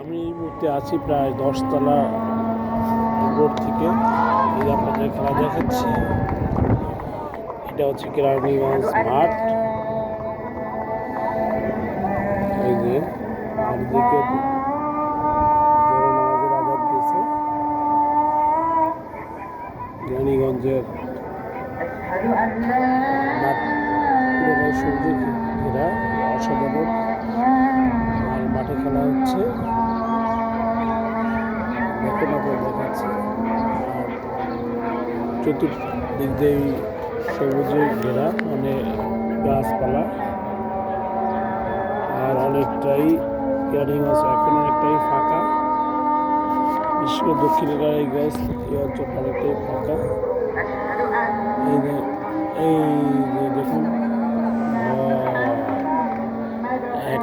আমি এই মুহূর্তে আছি প্রায় দশতলা রোড থেকে। এই আপনাদের খেলা দেখাচ্ছি। এটা হচ্ছে কেরানীগঞ্জ মাঠ। এই যে মাঠ। দেখুন আপনার দেখাচ্ছে চতুর্দিক দিয়ে সবুজে ঘেরা মানে গাছপালা। আর অনেকটাই ক্যারিং আছে, এখন অনেকটাই ফাঁকা। করে দক্ষিণ গাছ, এই অঞ্চলটা অনেকটাই ফাঁকা। এই এই দেখুন এক